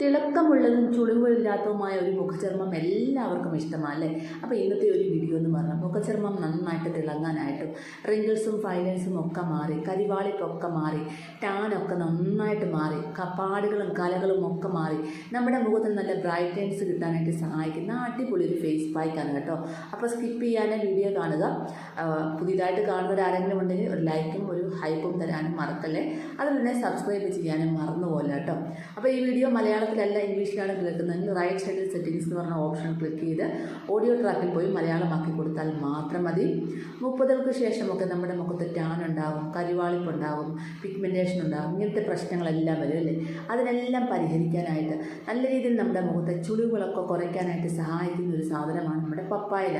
തിളക്കമുള്ളതും ചുളിവുകളില്ലാത്തതുമായ ഒരു മുഖചർമ്മം എല്ലാവർക്കും ഇഷ്ടമാണ് അല്ലേ? അപ്പോൾ ഇന്നത്തെ ഒരു വീഡിയോ എന്ന് പറഞ്ഞാൽ മുഖചർമ്മം നന്നായിട്ട് തിളങ്ങാനായിട്ടും റിങ്കിൾസും ഫൈലൻസും ഒക്കെ മാറി കരിവാളിപ്പൊക്കെ മാറി ടാനൊക്കെ നന്നായിട്ട് മാറി കപ്പാടുകളും കലകളും ഒക്കെ മാറി നമ്മുടെ മുഖത്ത് നല്ല ബ്രൈറ്റൻസ് കിട്ടാനായിട്ട് സഹായിക്കുന്ന അടിപൊളി ഒരു ഫേസ് പായ്ക്കാണ് കേട്ടോ. അപ്പോൾ സ്കിപ്പ് ചെയ്യാനേ വീഡിയോ കാണുക. പുതിയതായിട്ട് കാണുന്നവർ ആരെങ്കിലും ഉണ്ടെങ്കിൽ ഒരു ലൈക്കും ഒരു ഹൈപ്പും തരാനും മറക്കല്ലേ? അതുപോലെ സബ്സ്ക്രൈബ് ചെയ്യാനും മറന്നുപോലെ കേട്ടോ. അപ്പോൾ ഈ വീഡിയോ മലയാളത്തിലല്ല ഇംഗ്ലീഷിലാണ് കേൾക്കുന്നതെങ്കിൽ റൈറ്റ് സൈഡിൽ സെറ്റിംഗ്സ് എന്ന് പറഞ്ഞ ഓപ്ഷൻ ക്ലിക്ക് ചെയ്ത് ഓഡിയോ ട്രാക്കിൽ പോയി മലയാളമാക്കി കൊടുത്താൽ മാത്രം മതി. മുപ്പതുകൾക്ക് ശേഷമൊക്കെ നമ്മുടെ മുഖത്ത് ടാൻ ഉണ്ടാവും കരിവാളിപ്പുണ്ടാകും പിഗ്മെന്റേഷൻ ഉണ്ടാവും ഇങ്ങനത്തെ പ്രശ്നങ്ങളെല്ലാം വരും അല്ലേ? അതിനെല്ലാം പരിഹരിക്കാനായിട്ട് നല്ല രീതിയിൽ നമ്മുടെ മുഖത്തെ ചുളിവുകളൊക്കെ കുറയ്ക്കാനായിട്ട് സഹായിക്കുന്ന ഒരു സാധനമാണ് നമ്മുടെ പപ്പായല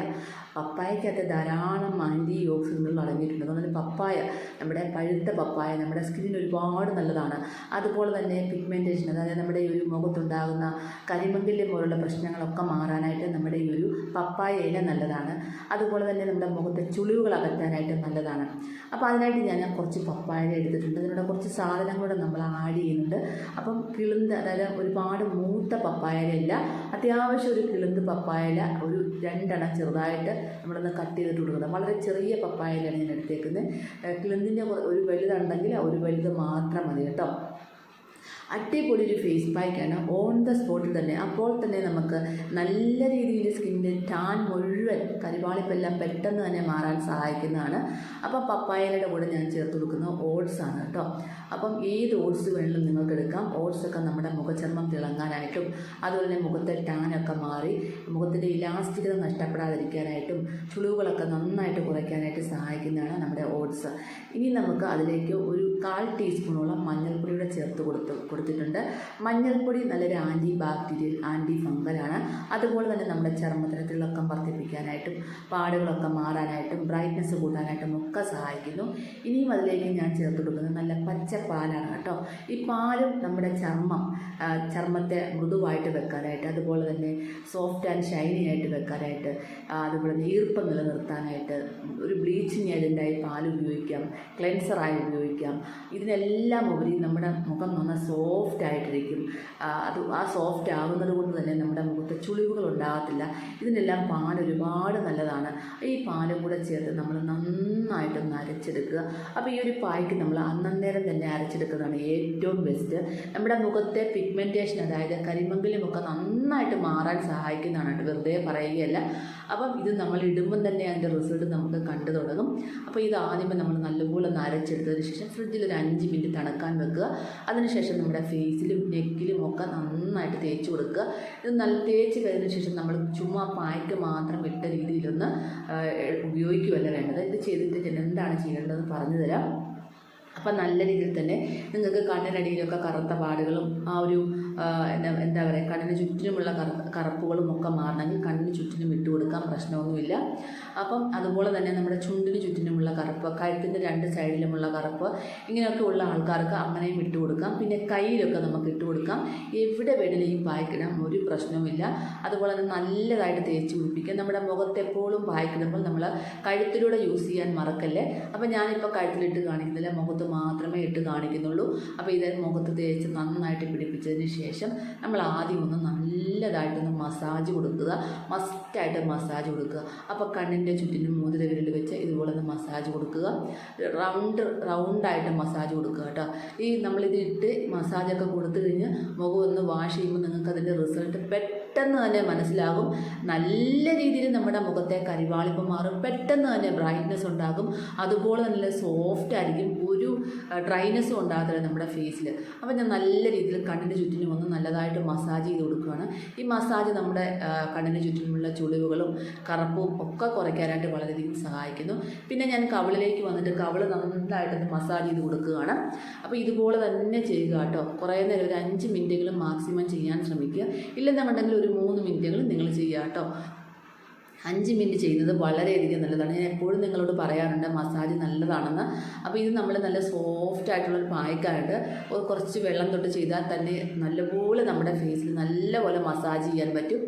പപ്പായക്കകത്ത് ധാരാളം ആന്റി ഓക്സിഡന്റുകൾ അടങ്ങിയിട്ടുണ്ട്. അതുപോലെ പപ്പായ നമ്മുടെ പഴുത്ത പപ്പായ നമ്മുടെ സ്കിന്നിന് ഒരുപാട് നല്ലതാണ്. അതുപോലെ തന്നെ പിഗ്മെന്റേഷൻ അതായത് നമ്മുടെ ഒരു മുഖത്തുണ്ടാകുന്ന കരിമങ്കല്യം പോലുള്ള പ്രശ്നങ്ങളൊക്കെ മാറാനായിട്ട് നമ്മുടെ ഈ ഒരു പപ്പായ ഇല നല്ലതാണ്. അതുപോലെ തന്നെ നമ്മുടെ മുഖത്തെ ചുളിവുകൾ അകറ്റാനായിട്ട് നല്ലതാണ്. അപ്പോൾ അതിനായിട്ട് ഞാൻ കുറച്ച് പപ്പായ എടുത്തിട്ടുണ്ട്. അതിനോട് കുറച്ച് സാധനങ്ങളൂടെ നമ്മൾ ആഡ് ചെയ്യുന്നുണ്ട്. അപ്പം കിളുന്ത് അതായത് ഒരുപാട് മൂത്ത പപ്പായയില അത്യാവശ്യം ഒരു കിളുന്ത് പപ്പായയില ഒരു രണ്ടെണ്ണം ചെറുതായിട്ട് നമ്മളൊന്ന് കട്ട് ചെയ്തിട്ട് കൊടുക്കുന്നത് വളരെ ചെറിയ പപ്പായയിലാണ് ഞാൻ എടുത്തേക്കുന്നത്. കിളുന്തിന്റെ ഒരു വലുതുണ്ടെങ്കിൽ ഒരു വലുത് മാത്രം മതി കേട്ടോ. അടിപൊളി ഒരു ഫേസ് പാക്കാണ് ഓൺ ദ സ്പോട്ടിൽ തന്നെ. അപ്പോൾ തന്നെ നമുക്ക് നല്ല രീതിയിൽ സ്കിന്നിന്റെ ടാൻ മുഴുവൻ കരിവാളിപ്പെല്ലാം പെട്ടെന്ന് തന്നെ മാറാൻ സഹായിക്കുന്നതാണ്. അപ്പോൾ പപ്പായയുടെ കൂടെ ഞാൻ ചേർത്ത് കൊടുക്കുന്ന ഓട്സ് ആണ് കേട്ടോ. അപ്പം ഏത് ഓട്സ് വേണമെങ്കിലും നിങ്ങൾക്ക് എടുക്കാം. ഓട്സ് ഒക്കെ നമ്മുടെ മുഖചർമ്മം തിളങ്ങാനായിട്ടും അതുപോലെ തന്നെ മുഖത്തെ ടാനൊക്കെ മാറി മുഖത്തിന്റെ ഇലാസ്റ്റികത നഷ്ടപ്പെടാതിരിക്കാനായിട്ടും ചുളിവുകളൊക്കെ നന്നായിട്ട് കുറയ്ക്കാനായിട്ട് സഹായിക്കുന്നതാണ് നമ്മുടെ ഓട്സ്. ഇനി നമുക്ക് അതിലേക്ക് ഒരു കാൽ ടീസ്പൂണോളം മഞ്ഞൾപ്പൊടിയുടെ ചേർത്ത് കൊടുത്ത് കൊടുത്തിട്ടുണ്ട്. മഞ്ഞൾപ്പൊടി നല്ലൊരു ആന്റി ബാക്ടീരിയൽ ആന്റി ഫംഗലാണ് അതുപോലെ തന്നെ നമ്മുടെ ചർമ്മത്തിന് തിളക്കം വർദ്ധിപ്പിക്കാനായിട്ടും പാടുകളൊക്കെ മാറാനായിട്ടും ബ്രൈറ്റ്നസ് കൂട്ടാനായിട്ടും ഒക്കെ സഹായിക്കുന്നു. ഇനിയും അതിലേക്ക് ഞാൻ ചേർത്ത് കൊടുക്കുന്നത് നല്ല പച്ച പാലാണ് കേട്ടോ. ഈ പാലും നമ്മുടെ ചർമ്മം ചർമ്മത്തെ മൃദുവായിട്ട് വെക്കാനായിട്ട് അതുപോലെ തന്നെ സോഫ്റ്റ് ആൻഡ് ഷൈനി ആയിട്ട് വെക്കാനായിട്ട് അതുപോലെ തന്നെ ഈർപ്പം നിലനിർത്താനായിട്ട് ഒരു ബ്ലീച്ചിങ് ഏജന്റായി പാൽ ഉപയോഗിക്കാം ക്ലെൻസറായി ഉപയോഗിക്കാം. ഇതിനെല്ലാം ഉപരി നമ്മുടെ മുഖം നന്നായി സോഫ്റ്റ് ആയിട്ടിരിക്കും. അത് ആ സോഫ്റ്റ് ആകുന്നത് കൊണ്ട് തന്നെ നമ്മുടെ മുഖത്ത് ചുളിവുകൾ ഉണ്ടാകത്തില്ല. ഇതിനെല്ലാം പാൽ ഒരുപാട് നല്ലതാണ്. ഈ പാലും കൂടെ ചേർത്ത് നമ്മൾ നന്നായിട്ടൊന്ന് അരച്ചെടുക്കുക. അപ്പോൾ ഈ ഒരു പായ്ക്ക് നമ്മൾ അന്നേരം തന്നെ അരച്ചെടുക്കുന്നതാണ് ഏറ്റവും ബെസ്റ്റ് നമ്മുടെ മുഖത്തെ പിഗ്മെന്റേഷൻ അതായത് കരിമങ്കിലുമൊക്കെ നന്നായിട്ട് മാറാൻ സഹായിക്കുന്നതാണ് വെറുതെ പറയുകയല്ല. അപ്പം ഇത് നമ്മൾ ഇടുമ്പം തന്നെ അതിന്റെ റിസൾട്ട് നമുക്ക് കണ്ടു തുടങ്ങും. അപ്പോൾ ഇത് ആദ്യമേ നമ്മൾ നല്ലപോലെ ഒന്ന് അരച്ചെടുത്തതിന് ശേഷം ഫ്രിഡ്ജിൽ ഒരു അഞ്ച് മിനിറ്റ് തണുക്കാൻ വെക്കുക. അതിനുശേഷം നമ്മുടെ ഫേസിലും നെക്കിലും ഒക്കെ നന്നായിട്ട് തേച്ച് കൊടുക്കുക. ഇത് നല്ല തേച്ച് കഴിഞ്ഞതിന് ശേഷം നമ്മൾ ചുമ്മാ പായ്ക്ക് മാത്രം ഇട്ട രീതിയിലൊന്ന് ഉപയോഗിക്കുകയല്ല വേണ്ടത്. ഇത് ചെയ്തിട്ട് ഞാൻ എന്താണ് ചെയ്യേണ്ടതെന്ന് പറഞ്ഞു തരാം അപ്പം നല്ല രീതിയിൽ തന്നെ നിങ്ങൾക്ക് കണ്ണിനടിയിലൊക്കെ കറുത്ത പാടുകളും ആ ഒരു എന്താ എന്താ പറയുക കണ്ണിന് ചുറ്റിനുമുള്ള കറ കറുപ്പുകളും ഒക്കെ മാറണമെങ്കിൽ കണ്ണിന് ചുറ്റിനും ഇട്ട് കൊടുക്കാൻ പ്രശ്നമൊന്നുമില്ല. അപ്പം അതുപോലെ തന്നെ നമ്മുടെ ചുണ്ടിന് കറുപ്പ് കഴുത്തിന്റെ രണ്ട് സൈഡിലുമുള്ള കറുപ്പ് ഇങ്ങനെയൊക്കെ ഉള്ള ആൾക്കാർക്ക് അങ്ങനെയും ഇട്ട് കൊടുക്കാം. പിന്നെ കയ്യിലൊക്കെ നമുക്ക് ഇട്ട് കൊടുക്കാം. എവിടെ വേണമെങ്കിലും പായ്ക്കിടാം ഒരു പ്രശ്നവുമില്ല. അതുപോലെ തന്നെ നല്ലതായിട്ട് തേച്ച് പിടിപ്പിക്കാം. നമ്മുടെ മുഖത്തെപ്പോഴും പായ്ക്കിടുമ്പോൾ നമ്മൾ കഴുത്തിലൂടെ യൂസ് ചെയ്യാൻ മറക്കല്ലേ? അപ്പോൾ ഞാനിപ്പോൾ കഴുത്തിലിട്ട് കാണിക്കുന്നില്ല. മുഖത്ത് മാത്രമേ ഇട്ട് കാണിക്കുന്നുള്ളൂ. അപ്പോൾ ഇത് മുഖത്ത് തേച്ച് നന്നായിട്ട് പിടിപ്പിച്ചതിന് ശേഷം നമ്മൾ ആദ്യം ഒന്ന് നല്ലതായിട്ടൊന്ന് മസാജ് കൊടുക്കുക. മസ്റ്റായിട്ട് മസാജ് കൊടുക്കുക. അപ്പോൾ കണ്ണിന്റെ ചുറ്റിനും മോതിര വിരൽ വെച്ച് ഇതുപോലെ ഒന്ന് മസാജ് കൊടുക്കുക. റൗണ്ട് റൗണ്ടായിട്ട് മസാജ് കൊടുക്കുക കേട്ടോ. ഈ നമ്മളിതിട്ട് മസാജൊക്കെ കൊടുത്തു കഴിഞ്ഞ് മുഖം ഒന്ന് വാഷ് ചെയ്യുമ്പോൾ നിങ്ങൾക്ക് അതിന്റെ റിസൾട്ട് പെട്ടെന്ന് തന്നെ മനസ്സിലാകും. നല്ല രീതിയിൽ നമ്മുടെ മുഖത്തെ കരിവാളിപ്പ് മാറും. പെട്ടെന്ന് തന്നെ ബ്രൈറ്റ്നസ് ഉണ്ടാകും. അതുപോലെ നല്ല സോഫ്റ്റ് ആയിരിക്കും. ഒരു ഡ്രൈനെസ്സും ഉണ്ടാകത്തില്ല നമ്മുടെ ഫേസിൽ അപ്പോൾ ഞാൻ നല്ല രീതിയിൽ കണ്ണിന്റെ ചുറ്റിനും ഒന്ന് നല്ലതായിട്ട് മസാജ് ചെയ്ത് കൊടുക്കുകയാണ്. ഈ മസാജ് നമ്മുടെ കണ്ണിന് ചുറ്റിനുമുള്ള ചുളിവുകളും കറുപ്പും ഒക്കെ കുറയ്ക്കാനായിട്ട് വളരെയധികം സഹായിക്കുന്നു. പിന്നെ ഞാൻ കവിളിലേക്ക് വന്നിട്ട് കവിൾ നന്നായിട്ടൊന്ന് മസാജ് ചെയ്ത് കൊടുക്കുകയാണ്. അപ്പോൾ ഇതുപോലെ തന്നെ ചെയ്യുക കേട്ടോ. കുറേ നേരം ഒരു അഞ്ച് മിനിറ്റെങ്കിലും മാക്സിമം ചെയ്യാൻ ശ്രമിക്കുക. ഇല്ലെന്നുണ്ടെങ്കിൽ ഒരു മൂന്ന് മിനിറ്റെങ്കിലും നിങ്ങൾ ചെയ്യുക കേട്ടോ. അഞ്ച് മിനിറ്റ് ചെയ്യുന്നത് വളരെയധികം നല്ലതാണ്. ഞാൻ എപ്പോഴും നിങ്ങളോട് പറയാറുണ്ട് മസാജ് നല്ലതാണെന്ന്. അപ്പോൾ ഇത് നമ്മൾ നല്ല സോഫ്റ്റ് ആയിട്ടുള്ളൊരു പായക്കായിട്ട് ഒരു കുറച്ച് വെള്ളം തൊട്ട് ചെയ്താൽ തന്നെ നല്ലപോലെ നമ്മുടെ ഫേസിൽ നല്ലപോലെ മസാജ് ചെയ്യാൻ പറ്റും.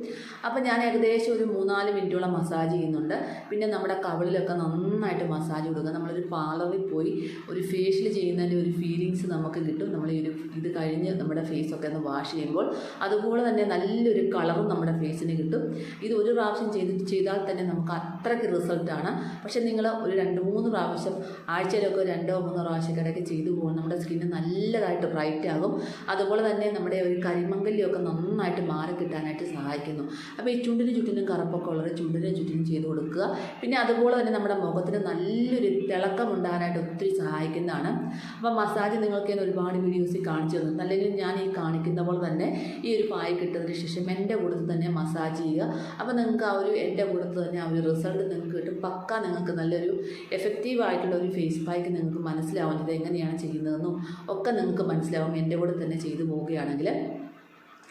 അപ്പോൾ ഞാൻ ഏകദേശം ഒരു മൂന്നാൽ മിനിറ്റോളം മസാജ് ചെയ്യുന്നുണ്ട്. പിന്നെ നമ്മുടെ കവിളിലൊക്കെ നന്നായിട്ട് മസാജ് കൊടുക്കുക. നമ്മളൊരു പാർലറിൽ പോയി ഒരു ഫേഷ്യൽ ചെയ്യുന്നതിന്റെ ഒരു ഫീലിങ്സ് നമുക്ക് കിട്ടും. നമ്മൾ ഈ ഒരു ഇത് കഴിഞ്ഞ് നമ്മുടെ ഫേസൊക്കെ ഒന്ന് വാഷ് ചെയ്യുമ്പോൾ അതുപോലെ തന്നെ നല്ലൊരു കളറും നമ്മുടെ ഫേസിന് കിട്ടും. ഇത് ഒരു പ്രാവശ്യം ചെയ്ത് ചെയ്താൽ തന്നെ നമുക്ക് അത്രയ്ക്ക് റിസൾട്ടാണ് പക്ഷേ നിങ്ങൾ ഒരു രണ്ട് മൂന്ന് പ്രാവശ്യം ആഴ്ചയിലൊക്കെ രണ്ടോ മൂന്നോ പ്രാവശ്യമൊക്കെ ചെയ്തു പോകും. നമ്മുടെ സ്കിന്ന് നല്ലതായിട്ട് ബ്രൈറ്റ് ആകും. അതുപോലെ തന്നെ നമ്മുടെ ഒരു കരിമങ്കല്യമൊക്കെ നന്നായിട്ട് മാറി കിട്ടാനായിട്ട് സഹായിക്കുന്നു. അപ്പോൾ ഈ ചുണ്ടിന് ചുറ്റിനും കറുപ്പൊക്കെ ഉള്ളത് ചുണ്ടിന് ചുറ്റിനും ചെയ്ത് കൊടുക്കുക. പിന്നെ അതുപോലെ തന്നെ നമ്മുടെ മുഖത്തിന് നല്ലൊരു തിളക്കം ഉണ്ടാകാനായിട്ട് ഒത്തിരി സഹായിക്കുന്നതാണ്. അപ്പോൾ മസാജ് നിങ്ങൾക്ക് ഞാൻ ഒരുപാട് വീഡിയോസ് കാണിച്ചു തന്നു. അല്ലെങ്കിൽ ഞാൻ ഈ കാണിക്കുന്ന പോലെ തന്നെ ഈ ഒരു പായ കിട്ടതിന് ശേഷം എന്റെ കൂട്ടത്തിൽ തന്നെ മസാജ് ചെയ്യുക. അപ്പോൾ നിങ്ങൾക്ക് ആ ഒരു എന്റെ കൂട്ടത്തിൽ തന്നെ ആ ഒരു റിസൾട്ട് നിങ്ങൾക്ക് കിട്ടും. പക്ക നിങ്ങൾക്ക് നല്ലൊരു എഫക്റ്റീവ് ആയിട്ടുള്ള ഒരു ഫേസ് പായ്ക്ക് നിങ്ങൾക്ക് മനസ്സിലാവുന്നത് എങ്ങനെയാണ് ചെയ്യുന്നതെന്നും ഒക്കെ നിങ്ങൾക്ക് മനസ്സിലാവും. എന്റെ കൂടെ തന്നെ ചെയ്തു പോവുകയാണെങ്കിൽ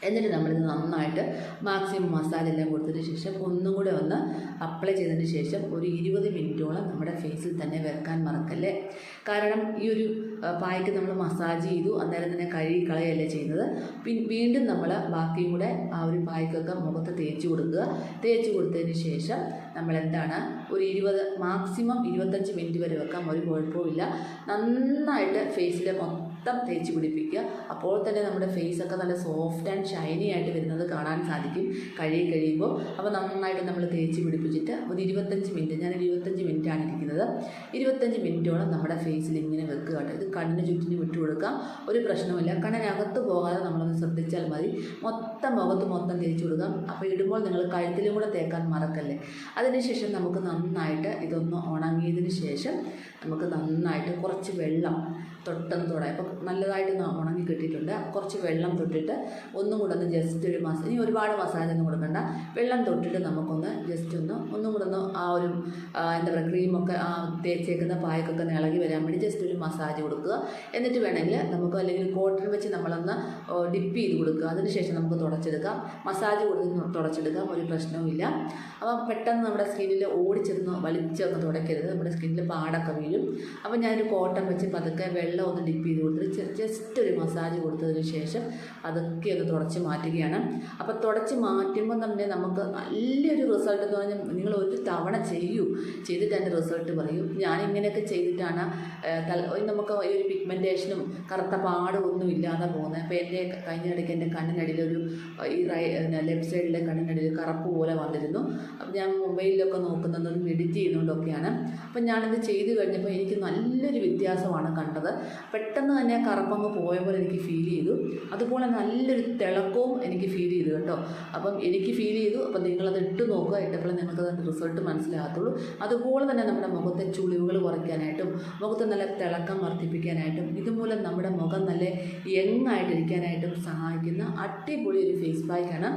എന്നിട്ട് നമ്മളിത് നന്നായിട്ട് മാക്സിമം മസാല എല്ലാം കൊടുത്തതിന് ശേഷം ഒന്നും കൂടെ ഒന്ന് അപ്ലൈ ചെയ്തതിന് ശേഷം ഒരു ഇരുപത് മിനിറ്റോളം നമ്മുടെ ഫേസിൽ തന്നെ വെക്കാൻ മറക്കല്ലേ? കാരണം ഈ ഒരു പായ്ക്ക് നമ്മൾ മസാജ് ചെയ്തു അന്നേരം തന്നെ കഴുകി കളയല്ലേ ചെയ്യുന്നത്. പിൻ വീണ്ടും നമ്മൾ ബാക്കിയും കൂടെ ആ ഒരു പായ്ക്കൊക്കെ മുഖത്ത് തേച്ച് കൊടുക്കുക. തേച്ച് കൊടുത്തതിന് ശേഷം നമ്മൾ എന്താണ് ഒരു ഇരുപത് മാക്സിമം ഇരുപത്തഞ്ച് മിനിറ്റ് വരെ വെക്കാം ഒരു കുഴപ്പമില്ല നന്നായിട്ട് ഫേസിലെ മൊത്തം തേച്ച് പിടിപ്പിക്കുക. അപ്പോൾ തന്നെ നമ്മുടെ ഫേസ് ഒക്കെ നല്ല സോഫ്റ്റ് ആൻഡ് ഷൈനി ആയിട്ട് വരുന്നത് കാണാൻ സാധിക്കും. കഴുകി കഴിയുമ്പോൾ. അപ്പോൾ നന്നായിട്ട് നമ്മൾ തേച്ച് പിടിപ്പിച്ചിട്ട് ഒരു ഇരുപത്തഞ്ച് മിനിറ്റ് ഞാൻ ഇരുപത്തഞ്ച് മിനിറ്റാണ് ഇരിക്കുന്നത്. ഇരുപത്തഞ്ച് മിനിറ്റോളം നമ്മുടെ ഫേസിൽ ഇങ്ങനെ വെക്കുക കേട്ടോ. ഇത് കണ്ണിന് ചുറ്റിന് വിട്ടു കൊടുക്കാം. ഒരു പ്രശ്നമില്ല കണ്ണിനകത്ത് പോകാതെ നമ്മളൊന്ന് ശ്രദ്ധിച്ചാൽ മതി. മൊത്തം മുഖത്ത് മൊത്തം തേച്ച് കൊടുക്കാം. അപ്പോൾ ഇടുമ്പോൾ നിങ്ങൾ കഴുത്തിലും കൂടെ തേക്കാൻ മറക്കല്ലേ. അതിനുശേഷം നമുക്ക് നന്നായിട്ട് ഇതൊന്ന് ഉണങ്ങിയതിന് ശേഷം നമുക്ക് നന്നായിട്ട് കുറച്ച് വെള്ളം തൊട്ടൊന്ന് തൊടാം. അപ്പം നല്ലതായിട്ട് ഉണങ്ങി കിട്ടിയിട്ടുണ്ട്. കുറച്ച് വെള്ളം തൊട്ടിട്ട് ഒന്നും കൂടെ ഒന്ന് ജസ്റ്റ് ഒരു മസാജ് ഇനി ഒരുപാട് മസാജ് ഒന്നും കൊടുക്കണ്ട. വെള്ളം തൊട്ടിട്ട് നമുക്കൊന്ന് ജസ്റ്റ് ഒന്ന് ഒന്നും കൂടെ ഒന്ന് ആ ഒരു എന്താ പറയുക ക്രീമൊക്കെ ആ തേച്ചേക്കുന്ന പായക്കൊക്കെ ഒന്ന് ഇളകി വരാൻ വേണ്ടി ജസ്റ്റ് ഒരു മസാജ് കൊടുക്കുക. എന്നിട്ട് വേണമെങ്കിൽ നമുക്ക് അല്ലെങ്കിൽ കോട്ടൺ വെച്ച് നമ്മളൊന്ന് ഡിപ്പ് ചെയ്ത് കൊടുക്കുക. അതിനുശേഷം നമുക്ക് തുടച്ചെടുക്കാം. മസാജ് കൊടുത്ത് തുടച്ചെടുക്കാം. ഒരു പ്രശ്നവുമില്ല അപ്പം പെട്ടെന്ന് നമ്മുടെ സ്കിന്നിൽ ഓടിച്ചെന്ന് വലിച്ചൊന്ന് തുടയ്ക്കരുത്. നമ്മുടെ സ്കിന്നിൽ പാടൊക്കെ വീഴും. അപ്പം ഞാനൊരു കോട്ടൺ വെച്ച് പതുക്കെ വെള്ളം ഒന്ന് ഡിപ്പ് ചെയ്ത് കൊടുത്തിട്ട് ജസ്റ്റ് ഒരു മസാജ് കൊടുത്തതിന് ശേഷം അതൊക്കെ ഒന്ന് തുടച്ച് മാറ്റുകയാണ്. അപ്പോൾ തുടച്ച് മാറ്റുമ്പോൾ തന്നെ നമുക്ക് നല്ലൊരു റിസൾട്ട് എന്ന് പറഞ്ഞാൽ നിങ്ങൾ ഒരു തവണ ചെയ്യൂ. ചെയ്തിട്ട് അതിന്റെ റിസൾട്ട് പറയൂ. ഞാനിങ്ങനെയൊക്കെ ചെയ്തിട്ടാണ് നമുക്ക് ഈ ഒരു പിഗ്മെന്റേഷനും കറുത്ത പാടും ഒന്നും ഇല്ലാതെ പോകുന്നത്. അപ്പോൾ എന്റെ കഴിഞ്ഞ ഇടയ്ക്ക് എന്റെ കണ്ണിനടിയിലൊരു ഈ ലെഫ്റ്റ് സൈഡിലെ കണ്ണിനടിയിൽ കറുപ്പ് പോലെ വന്നിരുന്നു. അപ്പം ഞാൻ മൊബൈലിലൊക്കെ നോക്കുന്നത് മെഡിറ്റ് ചെയ്യുന്നതുകൊണ്ടൊക്കെയാണ് അപ്പം ഞാനിത് ചെയ്ത് കഴിഞ്ഞപ്പോൾ എനിക്ക് നല്ലൊരു വ്യത്യാസമാണ് കണ്ടത്. പെട്ടെന്ന് തന്നെ ആ കറുപ്പങ്ങ് പോയ പോലെ എനിക്ക് ഫീൽ ചെയ്തു. അതുപോലെ നല്ലൊരു തിളക്കവും എനിക്ക് ഫീൽ ചെയ്തു കേട്ടോ. അപ്പം എനിക്ക് ഫീൽ ചെയ്തു. അപ്പം നിങ്ങളത് ഇട്ട് നോക്കുക. ഇട്ടപ്പോൾ നിങ്ങൾക്ക് റിസൾട്ട് മനസ്സിലാകത്തുള്ളൂ. അതുപോലെ തന്നെ നമ്മുടെ മുഖത്തെ ചുളിവുകൾ കുറയ്ക്കാനായിട്ടും മുഖത്തെ നല്ല തിളക്കം വർദ്ധിപ്പിക്കാനായിട്ടും ഇതുമൂലം നമ്മുടെ മുഖം നല്ല യങ് ആയിട്ടിരിക്കാനായിട്ടും സഹായിക്കുന്ന അടിപൊളി ഒരു ഫേസ് പാക്കാണ്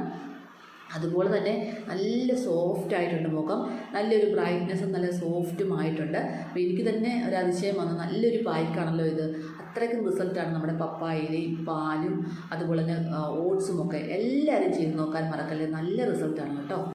അതുപോലെ തന്നെ നല്ല സോഫ്റ്റ് ആയിട്ടുണ്ട് മുഖം. നല്ലൊരു ബ്രൈറ്റ്നെസ്സും നല്ല സോഫ്റ്റും ആയിട്ടുണ്ട്. അപ്പോൾ എനിക്ക് തന്നെ ഒരു അതിശയം വന്നു. നല്ലൊരു പായ്ക്കാണല്ലോ ഇത്. അത്രയ്ക്കും റിസൾട്ടാണ് നമ്മുടെ പപ്പായയിലെയും പാലും അതുപോലെ തന്നെ ഓട്സും ഒക്കെ. എല്ലാവരും ചെയ്ത് നോക്കാൻ മറക്കല്ലേ? നല്ല റിസൾട്ടാണ് കേട്ടോ.